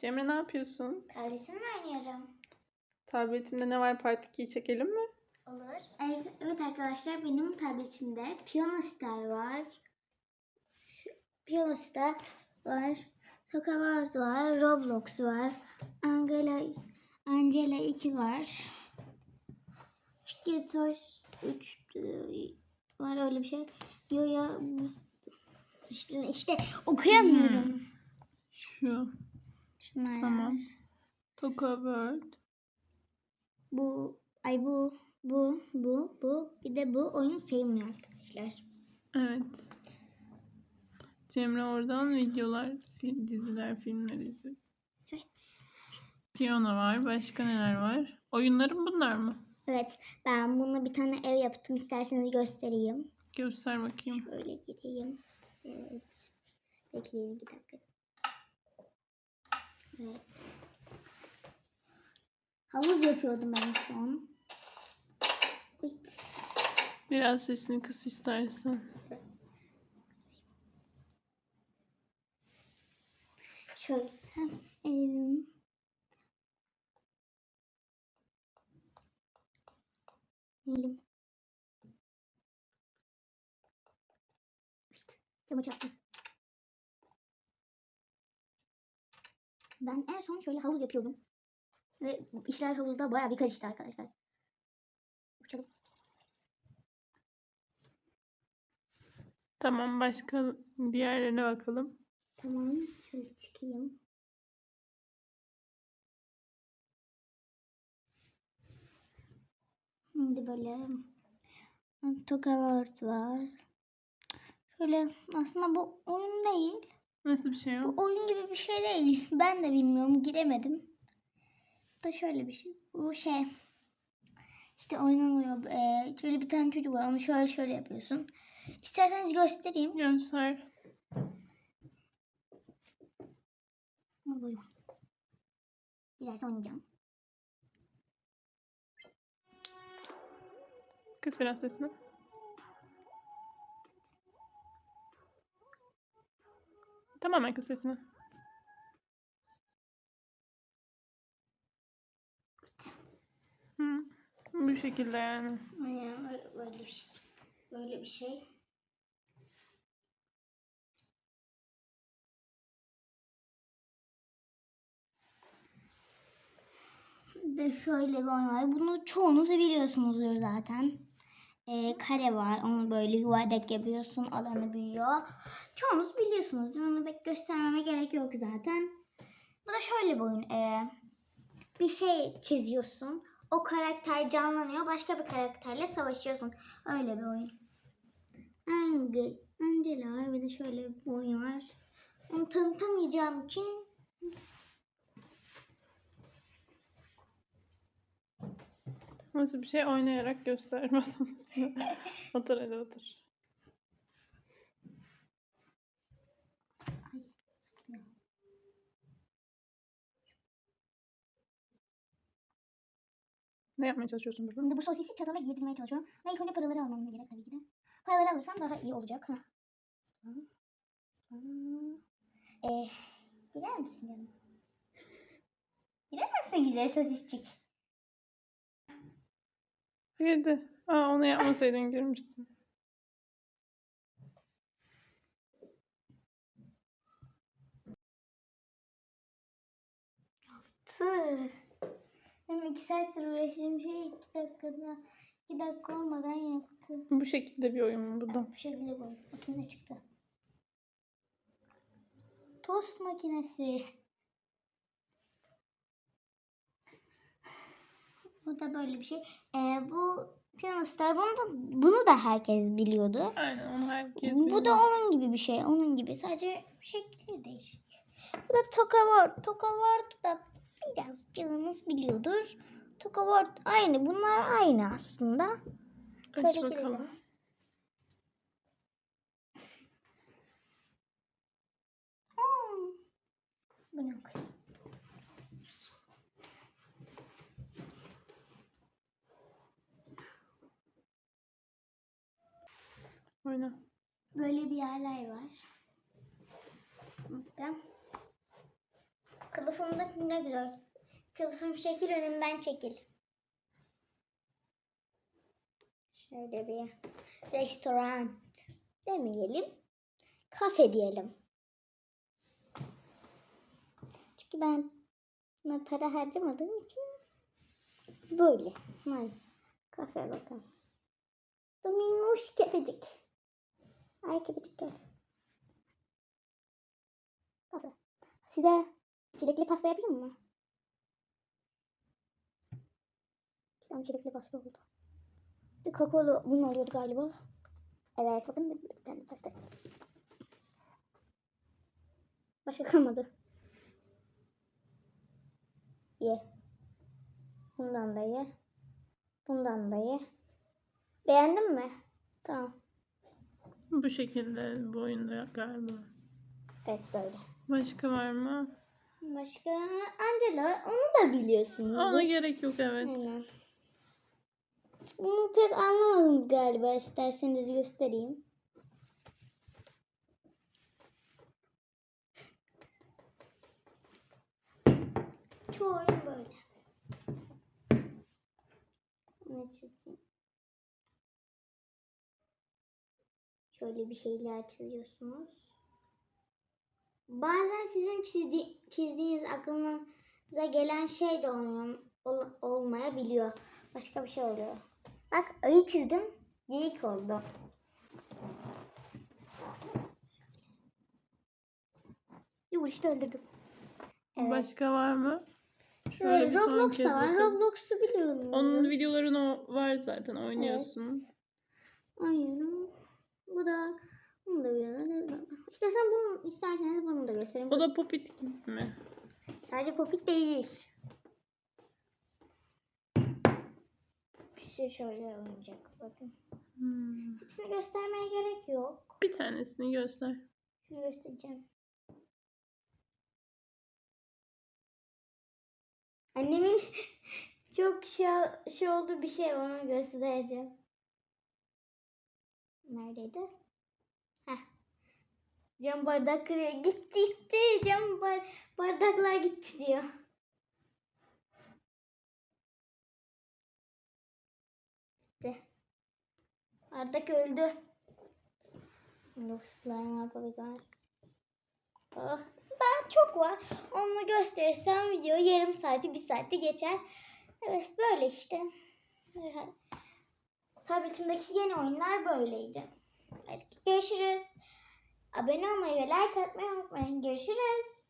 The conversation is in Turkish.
Cemre ne yapıyorsun? Tabletimle oynuyorum. Tabletimde ne var Part 2'yi çekelim mi? Olur. Evet, arkadaşlar benim tabletimde Piyano Star var. Piyano Star var. Sokavart var. Roblox var. Angela Angela 2 var. Fikri Toş 3 var öyle bir şey. Yo ya işte, işte okuyamıyorum. Şu. Şunlar Tamam. var. Toka World. Bu ay bu bu bu bu bir de bu oyun sevmiyor arkadaşlar. Evet. Cemre oradan videolar, fi- diziler, filmler izliyor. Evet. Piyano var. Başka neler var? Oyunlarım bunlar mı? Evet ben bunu bir tane ev yaptım isterseniz göstereyim. Göster bakayım. Şöyle gireyim. Evet. Bekleyin iki dakika. Evet. Havuz yapıyordum en son. Evet. Biraz sesini kıs istersen. Şöyle. Evim. Elim. İşte camı çarptım. Ben en son şöyle havuz yapıyordum. Ve işler havuzda bayağı bir karıştı arkadaşlar. Uçalım. Tamam başka diğerlerine bakalım. Tamam. Şöyle çıkayım. Şimdi böyle Toka World var. Şöyle aslında bu oyun değil. Nasıl bir şey o? Bu oyun gibi bir şey değil. Ben de bilmiyorum. Giremedim. Bu da şöyle bir şey. Bu şey. İşte oynanıyor. Ee, şöyle bir tane çocuk var. Onu şöyle şöyle yapıyorsun. İsterseniz göstereyim. Göster. Ama böyle. Oynayacağım. Kıs biraz sesini. Tamamen kıs sesini. Hı. Bu şekilde yani. Aynen öyle- bir şey. Böyle bir şey. De şöyle bir oyun var. Bunu çoğunuz biliyorsunuzdur zaten. Ee, kare var. Onu böyle yuvarlak yapıyorsun. Alanı büyüyor. Çoğunuz biliyorsunuzdur. Onu pek göstermeme gerek yok zaten. Bu da şöyle bir oyun. Ee, bir şey çiziyorsun. O karakter canlanıyor. Başka bir karakterle savaşıyorsun. Öyle bir oyun. Angel, Angela. Bir de şöyle bir oyun var. Onu tanıtamayacağım için Nasıl bir şey oynayarak göster masanızda. otur hadi otur. Ne yapmaya çalışıyorsun burada? Şimdi bu sosisi çatala girdirmeye çalışıyorum. Ve ilk önce paraları almam gerek tabii ki de. Paraları alırsam daha iyi olacak. Heh. Ee, girer misin canım? Girer misin güzel sosisçik? Girdi. Aa onu yapmasaydın girmiştin. Tüh. Hem iki saattir uğraştığım şey iki dakikada, iki dakika olmadan yaptı. Bu şekilde bir oyun mu bu da? Bu şekilde koy. Bakayım ne çıktı. Tost makinesi. Bu da böyle bir şey. Ee, bu Piyano Star bunu da, bunu da herkes biliyordu. Aynen onu herkes Bu biliyor. da onun gibi bir şey. Onun gibi. Sadece şekli değişik. Bu da Toka World. Toka World da biraz canınız biliyordur. Toka World aynı. Bunlar aynı aslında. Aç Böyle bakalım. girelim. Hmm. Bu ne okuyayım? Oyna. Böyle bir yerler var. Burada. Kılıfı Kılıfımda ne güzel. Kılıfım şekil önümden çekil. Şöyle bir restoran demeyelim. Kafe diyelim. Çünkü ben buna para harcamadığım için böyle. Hani kafe bakalım. Dominmuş kepecik. Ay kepecik gel. Kafe. Size çilekli pasta yapayım mı? İki tane çilekli pasta oldu. Bir kakaolu bunun oluyordu galiba. Evet bakın bir tane pasta. Başka kalmadı. Ye. Bundan da ye. Bundan da ye. Beğendin mi? Tamam. Bu şekilde bu oyunda galiba. Evet böyle. Başka var mı? Başka Angela onu da biliyorsunuz. Ona gerek yok evet. Aynen. Bunu pek anlamadınız galiba. İsterseniz göstereyim. Çoğu oyun böyle. Ne çizeyim? Şöyle bir şeyler çiziyorsunuz. Bazen sizin çizdi, çizdiğiniz aklınıza gelen şey de olmuyor, ol- olmayabiliyor. Başka bir şey oluyor. Bak ayı çizdim. Geyik oldu. Yuh işte öldürdüm. Evet. Başka var mı? Şöyle Şöyle bir son Roblox kez da var. Roblox'u biliyorum. Onun videolarını var zaten oynuyorsun. Evet. Oynuyorum. Bu da bunu da biliyorum. İşte sen bunu isterseniz bunu da göstereyim. O da Popit gibi mi? Sadece popit değil. Bir sürü şöyle oyuncak bakın. Hmm. Hepsini göstermeye gerek yok. Bir tanesini göster. Şunu göstereceğim. Annemin çok şey, şey olduğu bir şey onu göstereceğim. Neredeydi? Heh. Cam bardak kırıyor. Gitti gitti. Cam bar bardaklar gitti diyor. Gitti. Bardak öldü. Yok slime yapabilir. Ah, daha çok var. Onu gösterirsem video yarım saati bir saatte geçer. Evet böyle işte. Tabletimdeki yeni oyunlar böyleydi. Evet, görüşürüz. Abone olmayı ve like atmayı unutmayın. Görüşürüz.